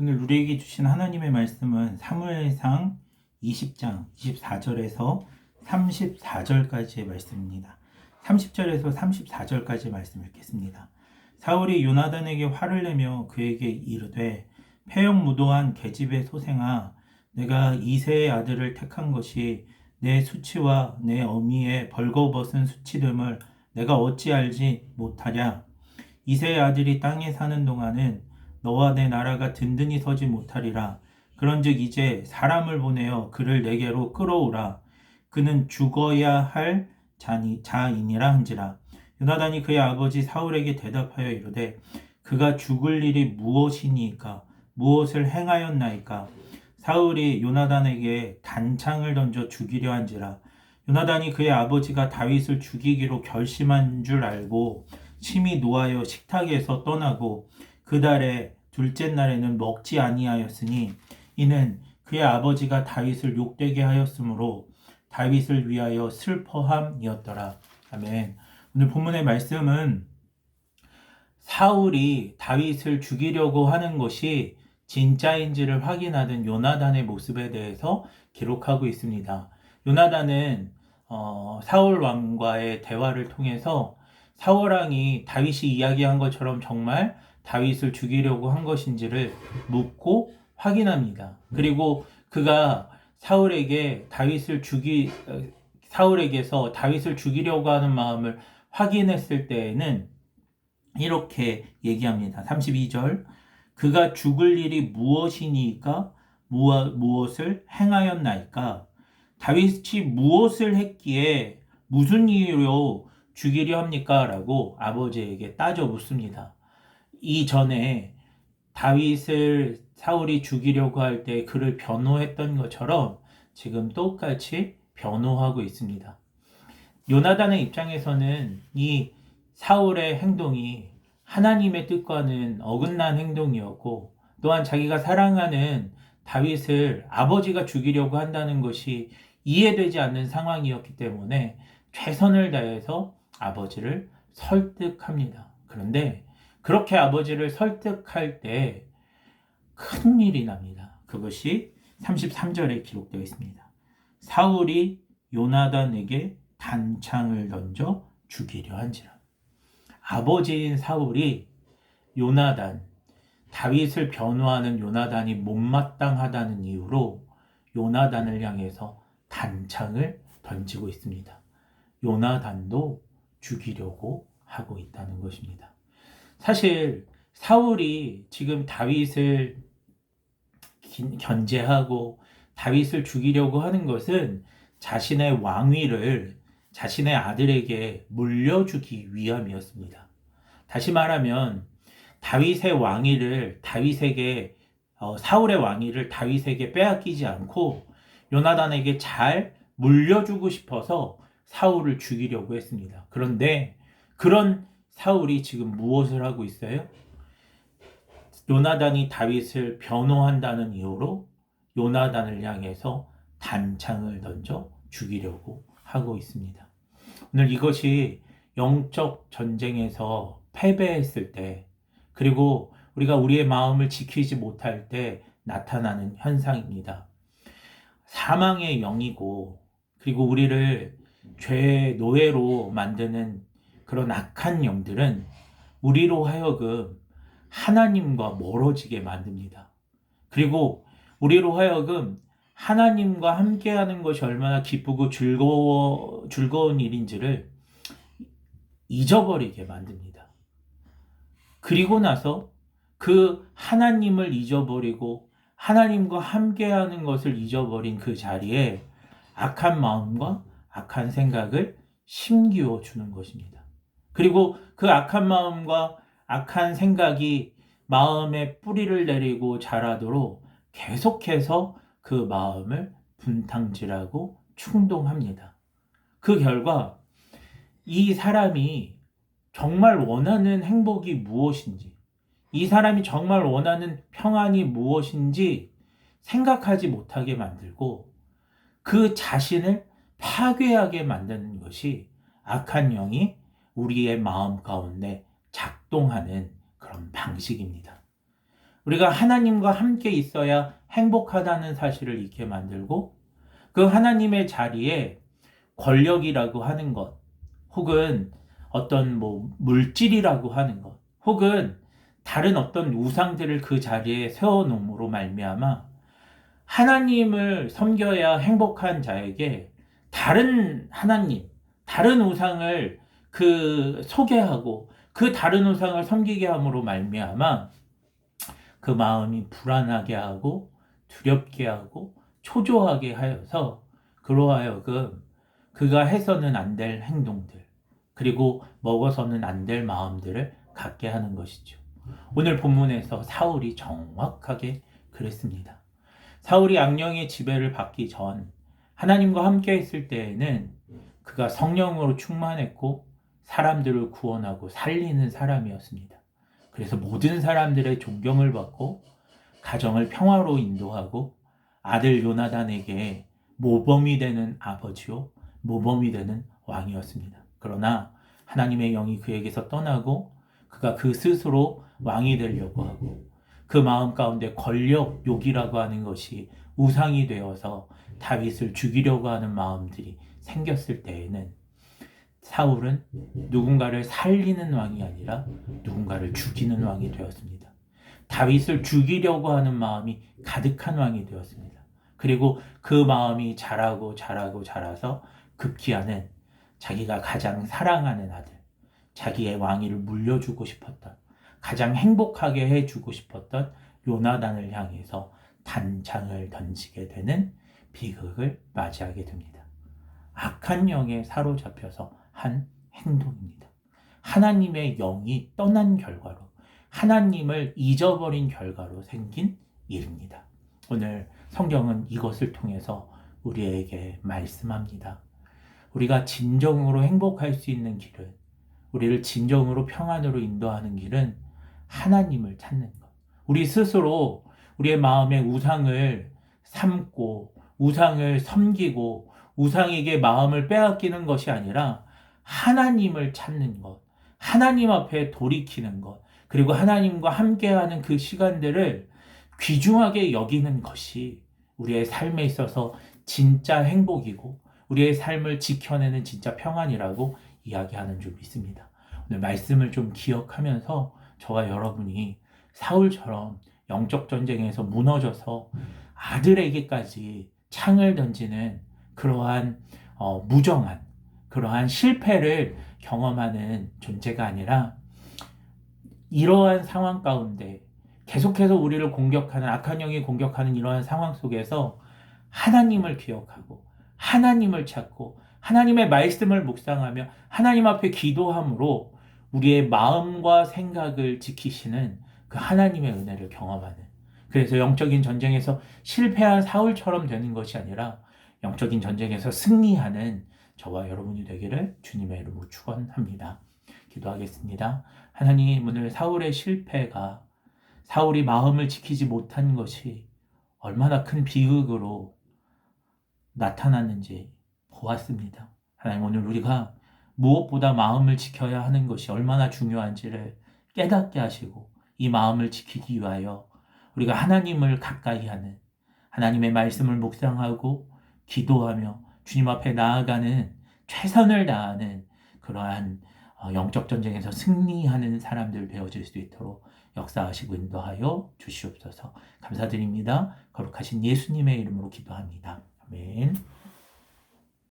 오늘 우리에게 주신 하나님의 말씀은 사무엘상 20장 24절에서 34절까지의 말씀입니다. 30절에서 34절까지 말씀 읽겠습니다. 사울이 요나단에게 화를 내며 그에게 이르되 폐역 무도한 계집의 소생아 내가 이세의 아들을 택한 것이 내 수치와 내 어미의 벌거벗은 수치됨을 내가 어찌 알지 못하랴 이세의 아들이 땅에 사는 동안은 너와 내 나라가 든든히 서지 못하리라. 그런즉 이제 사람을 보내어 그를 내게로 끌어오라. 그는 죽어야 할 자니, 자이니라 한지라. 요나단이 그의 아버지 사울에게 대답하여 이르되 그가 죽을 일이 무엇이니까? 무엇을 행하였나이까? 사울이 요나단에게 단창을 던져 죽이려 한지라. 요나단이 그의 아버지가 다윗을 죽이기로 결심한 줄 알고 심히 노하여 식탁에서 떠나고 그 달에 둘째 날에는 먹지 아니하였으니 이는 그의 아버지가 다윗을 욕되게 하였으므로 다윗을 위하여 슬퍼함이었더라. 아멘. 오늘 본문의 말씀은 사울이 다윗을 죽이려고 하는 것이 진짜인지를 확인하던 요나단의 모습에 대해서 기록하고 있습니다. 요나단은 어, 사울 왕과의 대화를 통해서 사울 왕이 다윗이 이야기한 것처럼 정말 다윗을 죽이려고 한 것인지를 묻고 확인합니다. 그리고 그가 사울에게 다윗을 죽이 어, 사울에게서 다윗을 죽이려고 하는 마음을 확인했을 때에는 이렇게 얘기합니다. 32절 그가 죽을 일이 무엇이니까 무엇을 행하였나이까 다윗이 무엇을 했기에 무슨 이유로 죽이려 합니까? 라고 아버지에게 따져 묻습니다. 이전에 다윗을 사울이 죽이려고 할 때 그를 변호했던 것처럼 지금 똑같이 변호하고 있습니다. 요나단의 입장에서는 이 사울의 행동이 하나님의 뜻과는 어긋난 행동이었고 또한 자기가 사랑하는 다윗을 아버지가 죽이려고 한다는 것이 이해되지 않는 상황이었기 때문에 최선을 다해서 아버지를 설득합니다. 그런데 그렇게 아버지를 설득할 때 큰 일이 납니다. 그것이 33절에 기록되어 있습니다. 사울이 요나단에게 단창을 던져 죽이려 한지라. 아버지인 사울이 요나단, 다윗을 변호하는 요나단이 못마땅하다는 이유로 요나단을 향해서 단창을 던지고 있습니다. 요나단도 죽이려고 하고 있다는 것입니다. 사실 사울이 지금 다윗을 견제하고 다윗을 죽이려고 하는 것은 자신의 왕위를 자신의 아들에게 물려주기 위함이었습니다. 다시 말하면 다윗의 왕위를 다윗에게 어, 사울의 왕위를 다윗에게 빼앗기지 않고 요나단에게 잘 물려주고 싶어서 사울을 죽이려고 했습니다. 그런데 그런 사울이 지금 무엇을 하고 있어요? 요나단이 다윗을 변호한다는 이유로 요나단을 향해서 단창을 던져 죽이려고 하고 있습니다. 오늘 이것이 영적 전쟁에서 패배했을 때, 그리고 우리가 우리의 마음을 지키지 못할 때 나타나는 현상입니다. 사망의 영이고, 그리고 우리를 죄의 노예로 만드는 그런 악한 영들은 우리로 하여금 하나님과 멀어지게 만듭니다. 그리고 우리로 하여금 하나님과 함께하는 것이 얼마나 기쁘고 즐거워, 즐거운 일인지를 잊어버리게 만듭니다. 그리고 나서 그 하나님을 잊어버리고 하나님과 함께하는 것을 잊어버린 그 자리에 악한 마음과 악한 생각을 심기워 주는 것입니다. 그리고 그 악한 마음과 악한 생각이 마음에 뿌리를 내리고 자라도록 계속해서 그 마음을 분탕질하고 충동합니다. 그 결과 이 사람이 정말 원하는 행복이 무엇인지, 이 사람이 정말 원하는 평안이 무엇인지 생각하지 못하게 만들고 그 자신을 파괴하게 만드는 것이 악한 영이 우리의 마음 가운데 작동하는 그런 방식입니다. 우리가 하나님과 함께 있어야 행복하다는 사실을 잊게 만들고 그 하나님의 자리에 권력이라고 하는 것 혹은 어떤 뭐 물질이라고 하는 것 혹은 다른 어떤 우상들을 그 자리에 세워놓음으로 말미암아 하나님을 섬겨야 행복한 자에게 다른 하나님, 다른 우상을 그 소개하고 그 다른 우상을 섬기게 함으로 말미암아 그 마음이 불안하게 하고 두렵게 하고 초조하게 하여서 그로하여금 그가 해서는 안 될 행동들 그리고 먹어서는 안 될 마음들을 갖게 하는 것이죠. 오늘 본문에서 사울이 정확하게 그랬습니다. 사울이 악령의 지배를 받기 전 하나님과 함께 있을 때에는 그가 성령으로 충만했고 사람들을 구원하고 살리는 사람이었습니다. 그래서 모든 사람들의 존경을 받고 가정을 평화로 인도하고 아들 요나단에게 모범이 되는 아버지요 모범이 되는 왕이었습니다. 그러나 하나님의 영이 그에게서 떠나고 그가 그 스스로 왕이 되려고 하고 그 마음 가운데 권력 욕이라고 하는 것이 우상이 되어서 다윗을 죽이려고 하는 마음들이 생겼을 때에는 사울은 누군가를 살리는 왕이 아니라 누군가를 죽이는 왕이 되었습니다. 다윗을 죽이려고 하는 마음이 가득한 왕이 되었습니다. 그리고 그 마음이 자라고 자라고 자라서 급기야는 자기가 가장 사랑하는 아들, 자기의 왕위를 물려주고 싶었던, 가장 행복하게 해주고 싶었던 요나단을 향해서 단창을 던지게 되는 비극을 맞이하게 됩니다. 악한 영에 사로잡혀서 한 행동입니다. 하나님의 영이 떠난 결과로 하나님을 잊어버린 결과로 생긴 일입니다. 오늘 성경은 이것을 통해서 우리에게 말씀합니다. 우리가 진정으로 행복할 수 있는 길은 우리를 진정으로 평안으로 인도하는 길은 하나님을 찾는 것. 우리 스스로 우리의 마음의 우상을 삼고 우상을 섬기고 우상에게 마음을 빼앗기는 것이 아니라 하나님을 찾는 것, 하나님 앞에 돌이키는 것, 그리고 하나님과 함께하는 그 시간들을 귀중하게 여기는 것이 우리의 삶에 있어서 진짜 행복이고 우리의 삶을 지켜내는 진짜 평안이라고 이야기하는 줄 믿습니다. 오늘 말씀을 좀 기억하면서 저와 여러분이 사울처럼 영적 전쟁에서 무너져서 아들에게까지 창을 던지는 그러한 어, 무정한 그러한 실패를 경험하는 존재가 아니라 이러한 상황 가운데 계속해서 우리를 공격하는 악한 영이 공격하는 이러한 상황 속에서 하나님을 기억하고 하나님을 찾고 하나님의 말씀을 묵상하며 하나님 앞에 기도함으로 우리의 마음과 생각을 지키시는 그 하나님의 은혜를 경험하는 그래서 영적인 전쟁에서 실패한 사울처럼 되는 것이 아니라 영적인 전쟁에서 승리하는 저와 여러분이 되기를 주님의 이름으로 축원합니다. 기도하겠습니다. 하나님 오늘 사울의 실패가 사울이 마음을 지키지 못한 것이 얼마나 큰 비극으로 나타났는지 보았습니다. 하나님 오늘 우리가 무엇보다 마음을 지켜야 하는 것이 얼마나 중요한지를 깨닫게 하시고 이 마음을 지키기 위하여 우리가 하나님을 가까이 하는 하나님의 말씀을 묵상하고 기도하며 주님 앞에 나아가는 최선을 다하는 그러한 어, 영적 전쟁에서 승리하는 사람들 되어질 수 있도록 역사하시고 인도하여 주시옵소서. 감사드립니다. 거룩하신 예수님의 이름으로 기도합니다. 아멘.